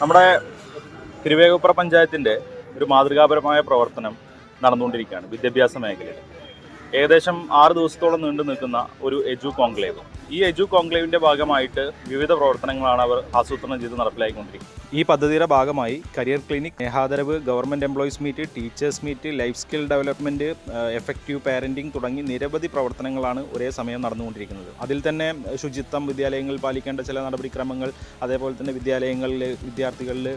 നമ്മുടെ തിരുവേഗപ്പുറ പഞ്ചായത്തിന്റെ ഒരു മാതൃകാപരമായ പ്രവർത്തനം നടന്നുകൊണ്ടിരിക്കുകയാണ് വിദ്യാഭ്യാസ മേഖലയിൽ. ഏകദേശം ആറ് ദിവസത്തോളം നീണ്ടു നിൽക്കുന്ന ഒരു എജു കോൺക്ലേവ്. ഈ എജു കോൺക്ലേവിന്റെ ഭാഗമായിട്ട് വിവിധ പ്രവർത്തനങ്ങളാണ് അവർ ആസൂത്രണം ചെയ്ത് നടപ്പിലാക്കിക്കൊണ്ടിരിക്കുന്നത് ഈ പദ്ധതിയുടെ ഭാഗമായി career clinic സ്നേഹാദരവ് government employees meet teachers meet life skill development effective parenting തുടങ്ങി നിരവധി പ്രവർത്തനങ്ങളാണ് ഒരേ സമയം നടന്നുകൊണ്ടിരിക്കുന്നത്. അതിൽ തന്നെ ശുചിത്വം വിദ്യാലയങ്ങളിൽ പാലിക്കേണ്ട ചില നടപടിക്രമങ്ങൾ അതേപോലെ തന്നെ വിദ്യാലയങ്ങളിൽ വിദ്യാർത്ഥികളിൽ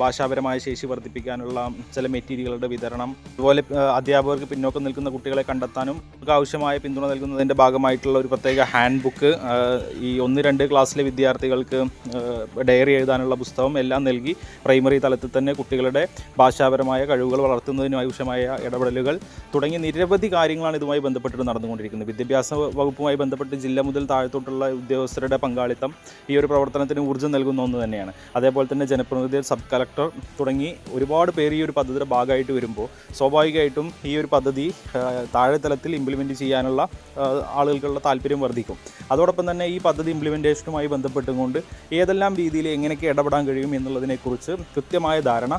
ഭാഷാപരമായ ശേഷി വർദ്ധിപ്പിക്കാനുള്ള ചില മെറ്റീരിയലുകളുടെ വിതരണം അതുപോലെ അധ്യാപകർക്ക് പിന്നോക്കം നിൽക്കുന്ന കുട്ടികളെ കണ്ടെത്താനും ആവശ്യമായ പിന്തുണ നൽകുന്നതിന്റെ ഭാഗമായിട്ടുള്ള ഒരു പ്രത്യേക ഹാൻഡ് ബുക്ക് ഈ ഒന്ന് രണ്ട് ക്ലാസ്സിലെ വിദ്യാർത്ഥികൾക്ക് ഡയറി എഴുതാനുള്ള പുസ്തകം എല്ലാം നൽകി പ്രൈമറി തലത്തിൽ തന്നെ കുട്ടികളുടെ ഭാഷാപരമായ കഴിവുകൾ വളർത്തുന്നതിന് ആവശ്യമായ ഇടപെടലുകൾ തുടങ്ങിയ നിരവധി കാര്യങ്ങളാണ് ഇതുമായി ബന്ധപ്പെട്ട് നടന്നുകൊണ്ടിരിക്കുന്നത്. വിദ്യാഭ്യാസ വകുപ്പുമായി ബന്ധപ്പെട്ട് ജില്ല മുതൽ താഴത്തോട്ടുള്ള ഉദ്യോഗസ്ഥരുടെ പങ്കാളിത്തം ഈ ഒരു പ്രവർത്തനത്തിന് ഊർജം നൽകുന്ന ഒന്ന് തന്നെയാണ്. അതേപോലെ തന്നെ ജനപ്രതിനിധി സബ് കളക്ടർ തുടങ്ങി ഒരുപാട് പേര് ഈ ഒരു പദ്ധതിയുടെ ഭാഗമായിട്ട് വരുമ്പോൾ സ്വാഭാവികമായിട്ടും ഈ ഒരു പദ്ധതി താഴെത്തലത്തിൽ താഴെ തലത്തിൽ ഇംപ്ലിമെന്റ് ചെയ്യാനുള്ള ആളുകൾക്കുള്ള താല്പര്യം വർദ്ധിക്കും. അതോടൊപ്പം തന്നെ ഈ പദ്ധതി ഇംപ്ലിമെന്റേഷനുമായി ബന്ധപ്പെട്ടുകൊണ്ട് ഏതെല്ലാം രീതിയിൽ എങ്ങനെയൊക്കെ ഇടപെടാൻ കഴിയും എന്നുള്ളതിനെക്കുറിച്ച് കൃത്യമായ ധാരണ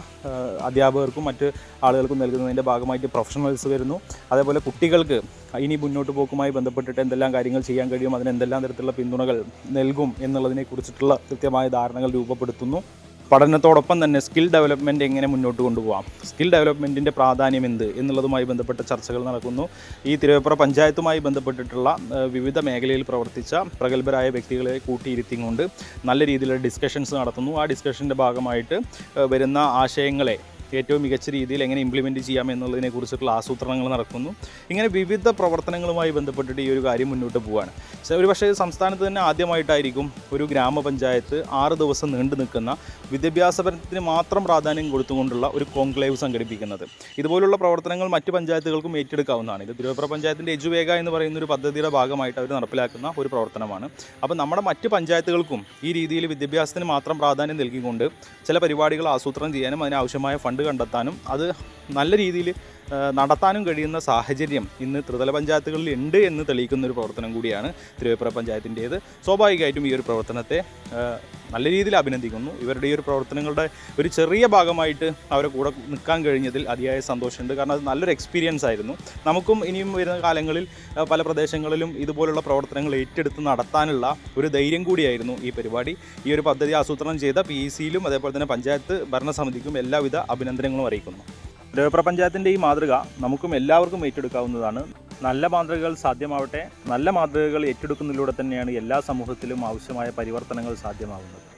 അധ്യാപകർക്കും മറ്റ് ആളുകൾക്കും നൽകുന്നതിന്റെ ഭാഗമായിട്ട് പ്രൊഫഷണൽസ് വരുന്നു. അതേപോലെ കുട്ടികൾക്ക് ഇനി മുന്നോട്ട് പോക്കുമായി ബന്ധപ്പെട്ടിട്ട് എന്തെല്ലാം കാര്യങ്ങൾ ചെയ്യാൻ കഴിയും അതിന് എന്തെല്ലാം തരത്തിലുള്ള പിന്തുണകൾ നൽകും എന്നുള്ളതിനെക്കുറിച്ചിട്ടുള്ള കൃത്യമായ ധാരണകൾ രൂപപ്പെടുത്തുന്നു. പഠനത്തോടൊപ്പം തന്നെ സ്കിൽ ഡെവലപ്മെന്റ് എങ്ങനെ മുന്നോട്ട് കൊണ്ടുപോകാം സ്കിൽ ഡെവലപ്മെന്റിന്റെ പ്രാധാന്യം എന്ത് എന്നുള്ളതുമായി ബന്ധപ്പെട്ട ചർച്ചകൾ നടക്കുന്നു. ഈ തിരുവപ്പുറ പഞ്ചായത്തുമായി ബന്ധപ്പെട്ടിട്ടുള്ള വിവിധ മേഖലയിൽ പ്രവർത്തിച്ച പ്രഗത്ഭരായ വ്യക്തികളെ കൂട്ടിയിരുത്തിക്കൊണ്ട് നല്ല രീതിയിലുള്ള ഡിസ്കഷൻസ് നടത്തുന്നു. ആ ഡിസ്കഷന്റെ ഭാഗമായിട്ട് വരുന്ന ആശയങ്ങളെ ഏറ്റവും മികച്ച രീതിയിൽ എങ്ങനെ ഇംപ്ലിമെന്റ് ചെയ്യാം എന്നുള്ളതിനെ കുറിച്ചിട്ടുള്ള ആസൂത്രണങ്ങൾ നടക്കുന്നു. ഇങ്ങനെ വിവിധ പ്രവർത്തനങ്ങളുമായി ബന്ധപ്പെട്ടിട്ട് ഈ ഒരു കാര്യം മുന്നോട്ട് പോവുകയാണ് ഒരു പക്ഷേ സംസ്ഥാനത്ത് തന്നെ ആദ്യമായിട്ടായിരിക്കും ഒരു ഗ്രാമപഞ്ചായത്ത് ആറ് ദിവസം നീണ്ടു നിൽക്കുന്ന വിദ്യാഭ്യാസപരത്തിന് മാത്രം പ്രാധാന്യം കൊടുത്തുകൊണ്ടുള്ള ഒരു കോൺക്ലേവ് സംഘടിപ്പിക്കുന്നത്. ഇതുപോലുള്ള പ്രവർത്തനങ്ങൾ മറ്റ് പഞ്ചായത്തുകൾക്കും ഏറ്റെടുക്കാവുന്നതാണ്. ഇത് തിരുവപ്പുറ പഞ്ചായത്തിന്റെ എജുവേഗ എന്ന് പറയുന്ന ഒരു പദ്ധതിയുടെ ഭാഗമായിട്ട് അവർ നടപ്പിലാക്കുന്ന ഒരു പ്രവർത്തനമാണ്. അപ്പോൾ നമ്മുടെ മറ്റ് പഞ്ചായത്തുകൾക്കും ഈ രീതിയിൽ വിദ്യാഭ്യാസത്തിന് മാത്രം പ്രാധാന്യം നൽകിക്കൊണ്ട് ചില പരിപാടികൾ ആസൂത്രണം ചെയ്യാനും അതിനാവശ്യമായ ഫണ്ട് കണ്ടെത്താനും അത് നല്ല രീതിയിൽ നടത്താനും കഴിയുന്ന സാഹചര്യം ഇന്ന് ത്രിതല പഞ്ചായത്തുകളിൽ ഉണ്ട് എന്ന് തെളിയിക്കുന്ന ഒരു പ്രവർത്തനം കൂടിയാണ് തിരുവപ്പുറ പഞ്ചായത്തിന്റേത്. സ്വാഭാവികമായിട്ടും ഈ ഒരു പ്രവർത്തനത്തെ നല്ല രീതിയിൽ അഭിനന്ദിക്കുന്നു. ഇവരുടെ ഈ ഒരു പ്രവർത്തനങ്ങളുടെ ഒരു ചെറിയ ഭാഗമായിട്ട് അവരെ കൂടെ നിൽക്കാൻ കഴിഞ്ഞതിൽ അതിയായ സന്തോഷമുണ്ട്. കാരണം അത് നല്ലൊരു എക്സ്പീരിയൻസ് ആയിരുന്നു. നമുക്കും ഇനിയും വരുന്ന കാലങ്ങളിൽ പല പ്രദേശങ്ങളിലും ഇതുപോലുള്ള പ്രവർത്തനങ്ങൾ ഏറ്റെടുത്ത് നടത്താനുള്ള ഒരു ധൈര്യം കൂടിയായിരുന്നു ഈ പരിപാടി. ഈ ഒരു പദ്ധതി ആസൂത്രണം ചെയ്ത പി സിയിലും അതേപോലെ തന്നെ പഞ്ചായത്ത് ഭരണസമിതിക്കും എല്ലാവിധ അഭിനന്ദനങ്ങളും അറിയിക്കുന്നു. ദേവപ്ര പഞ്ചായത്തിന്റെ ഈ മാതൃക നമുക്കും എല്ലാവർക്കും ഏറ്റെടുക്കാവുന്നതാണ്. നല്ല മാതൃകകൾ സാധ്യമാവട്ടെ നല്ല മാതൃകകൾ ഏറ്റെടുക്കുന്നതിലൂടെ തന്നെയാണ് എല്ലാ സമൂഹത്തിലും ആവശ്യമായ പരിവർത്തനങ്ങൾ സാധ്യമാകുന്നത്